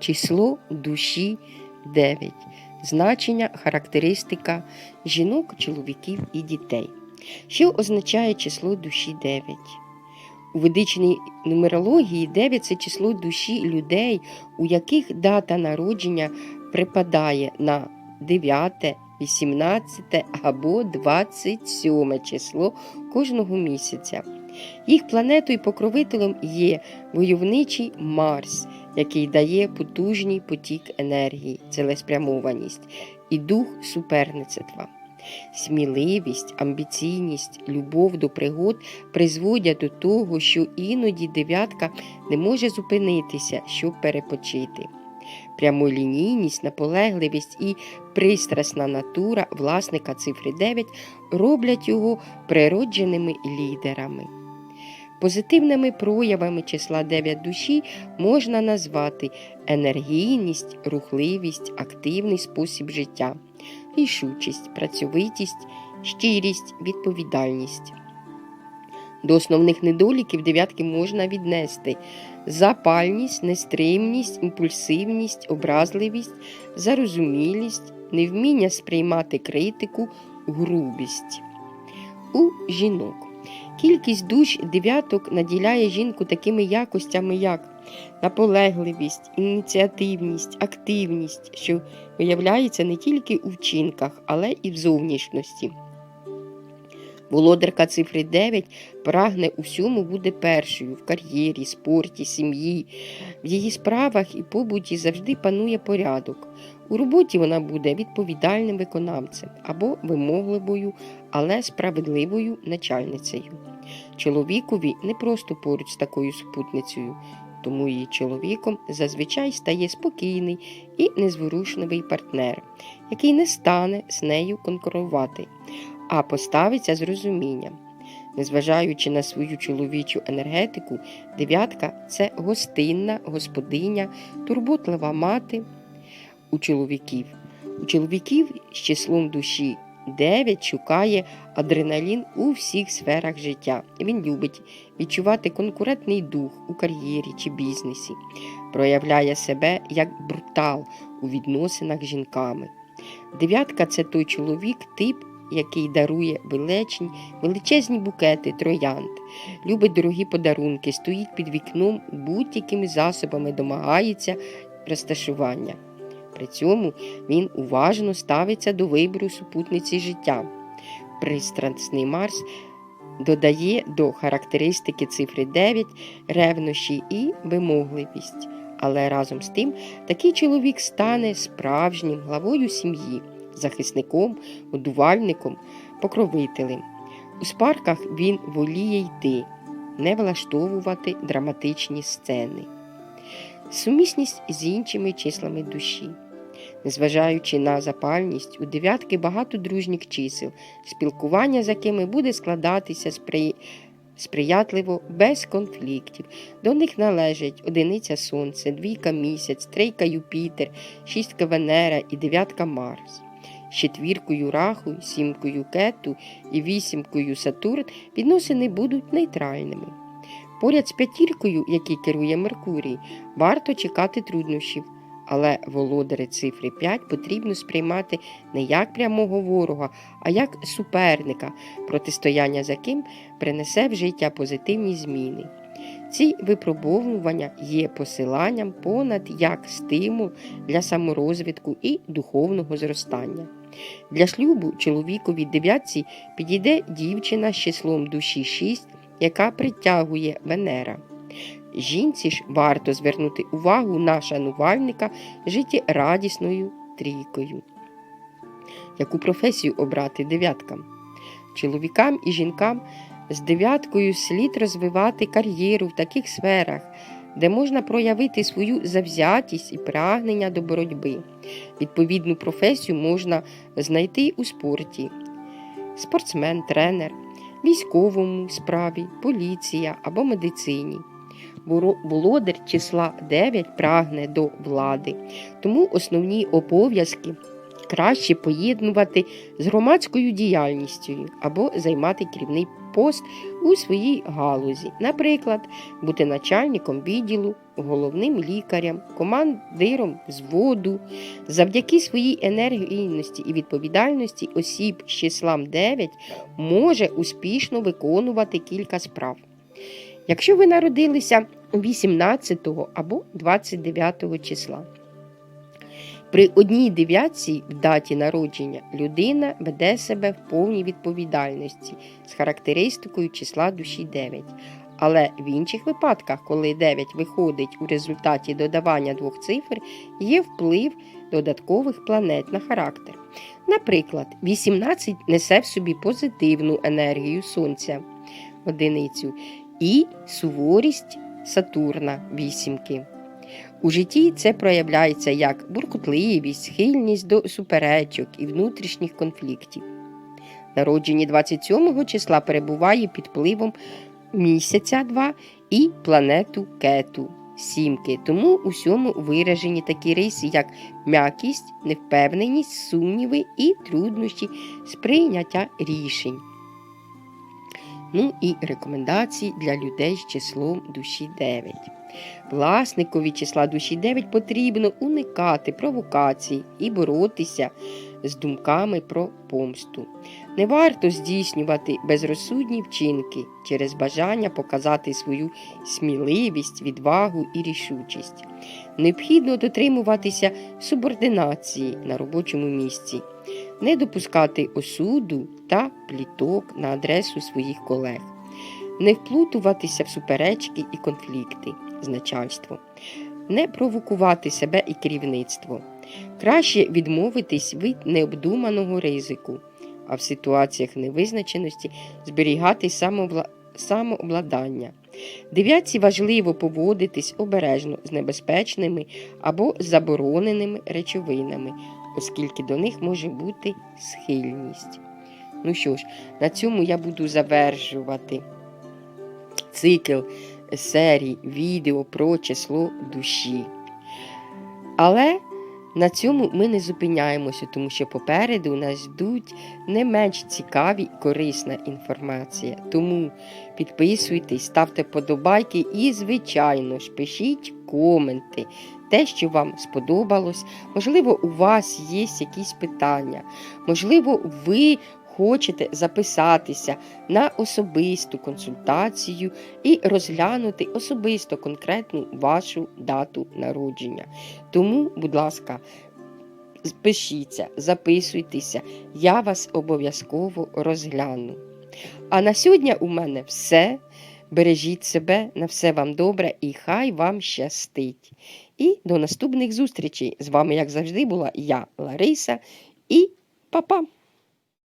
число душі 9, значення, характеристика жінок, чоловіків і дітей. Що означає число душі 9? У ведичній нумерології 9 це число душі людей, у яких дата народження припадає на 9, 18 або 27 число кожного місяця. Їх планетою покровителем є войовничий Марс, який дає потужний потік енергії, цілеспрямованість і дух суперництва. Сміливість, амбіційність, любов до пригод призводять до того, що іноді дев'ятка не може зупинитися, щоб перепочити. Прямолінійність, наполегливість і пристрасна натура власника цифри 9 роблять його природженими лідерами. Позитивними проявами числа 9 душі можна назвати енергійність, рухливість, активний спосіб життя, рішучість, працьовитість, щирість, відповідальність. До основних недоліків дев'ятки можна віднести запальність, нестримність, імпульсивність, образливість, зарозумілість, невміння сприймати критику, грубість. У жінок. Кількість душ дев'яток наділяє жінку такими якостями, як наполегливість, ініціативність, активність, що виявляється не тільки у вчинках, але і в зовнішності. Володарка цифри 9 прагне усьому бути першою в кар'єрі, спорті, сім'ї. В її справах і побуті завжди панує порядок. У роботі вона буде відповідальним виконавцем або вимогливою, але справедливою начальницею. Чоловікові не просто поруч з такою супутницею, тому її чоловіком зазвичай стає спокійний і незворушливий партнер, який не стане з нею конкурувати, а поставиться з розумінням. Незважаючи на свою чоловічу енергетику, дев'ятка це гостинна господиня, турботлива мати у чоловіків. У чоловіків з числом душі 9 шукає адреналін у всіх сферах життя. Він любить відчувати конкурентний дух у кар'єрі чи бізнесі, проявляє себе як брутал у відносинах з жінками. Дев'ятка це той чоловік, тип, який дарує величні, величезні букети, троянд, любить дорогі подарунки, стоїть під вікном будь-якими засобами домагається розташування. При цьому він уважно ставиться до вибору супутниці життя. Пристрасний Марс додає до характеристики цифри 9 ревнощі і вимогливість. Але разом з тим такий чоловік стане справжнім главою сім'ї, захисником, годувальником, покровителем. У спарках він воліє йти, не влаштовувати драматичні сцени. Сумісність з іншими числами душі. Незважаючи на запальність, у дев'ятки багато дружніх чисел, спілкування з якими буде складатися спри... сприятливо без конфліктів. До них належать одиниця Сонце, двійка місяць, трійка Юпітер, шістка Венера і дев'ятка Марс. З четвіркою Раху, сімкою Кету і вісімкою Сатурн відносини будуть нейтральними. Поряд з п'ятіркою, який керує Меркурій, варто чекати труднощів. Але володари цифри 5 потрібно сприймати не як прямого ворога, а як суперника, протистояння з яким принесе в життя позитивні зміни. Ці випробовування є посиланням понад як стимул для саморозвитку і духовного зростання. Для шлюбу чоловікові дев'ятці підійде дівчина з числом душі 6, яка притягує Венера. Жінці ж варто звернути увагу на шанувальника життєрадісною трійкою. Яку професію обрати дев'яткам? Чоловікам і жінкам з дев'яткою слід розвивати кар'єру в таких сферах, де можна проявити свою завзятість і прагнення до боротьби. Відповідну професію можна знайти у спорті, спортсмен, тренер, військовому справі, поліція або медицині. Володар числа 9 прагне до влади, тому основні обов'язки краще поєднувати з громадською діяльністю або займати керівний пост у своїй галузі. Наприклад, бути начальником відділу, головним лікарем, командиром взводу. Завдяки своїй енергійності і відповідальності осіб з числам 9 може успішно виконувати кілька справ. Якщо ви народилися 18 або 29 числа, при одній дев'ятці в даті народження людина веде себе в повній відповідальності з характеристикою числа душі 9. Але в інших випадках, коли 9 виходить у результаті додавання двох цифр, є вплив додаткових планет на характер. Наприклад, 18 несе в собі позитивну енергію Сонця, одиницю, і суворість Сатурна вісімки. У житті це проявляється як буркотливість, схильність до суперечок і внутрішніх конфліктів. Народжені 27 числа перебуває під впливом місяця 2 і планету Кету сімки. Тому у всьому виражені такі риси, як м'якість, невпевненість, сумніви і труднощі сприйняття рішень. Ну і рекомендації для людей з числом душі 9. Власникові числа душі 9 потрібно уникати провокацій і боротися з думками про помсту. Не варто здійснювати безрозсудні вчинки через бажання показати свою сміливість, відвагу і рішучість. Необхідно дотримуватися субординації на робочому місці, не допускати осуду та пліток на адресу своїх колег, не вплутуватися в суперечки і конфлікти з начальством, не провокувати себе і керівництво. Краще відмовитись від необдуманого ризику, а в ситуаціях невизначеності зберігати самовла... самообладання. Дев'ятці важливо поводитись обережно з небезпечними або забороненими речовинами, оскільки до них може бути схильність. Ну що ж, на цьому я буду завершувати цикл серій відео про число душі. Але на цьому ми не зупиняємося, тому що попереду нас ждуть не менш цікаві і корисна інформація. Тому підписуйтесь, ставте подобайки і, звичайно ж, пишіть коменти. Те, що вам сподобалось, можливо, у вас є якісь питання, можливо, ви хочете записатися на особисту консультацію і розглянути особисто конкретну вашу дату народження. Тому, будь ласка, пишіться, записуйтеся, я вас обов'язково розгляну. А на сьогодні у мене все. Бережіть себе, на все вам добре і хай вам щастить. І до наступних зустрічей. З вами, як завжди, була я, Лариса, і па-па!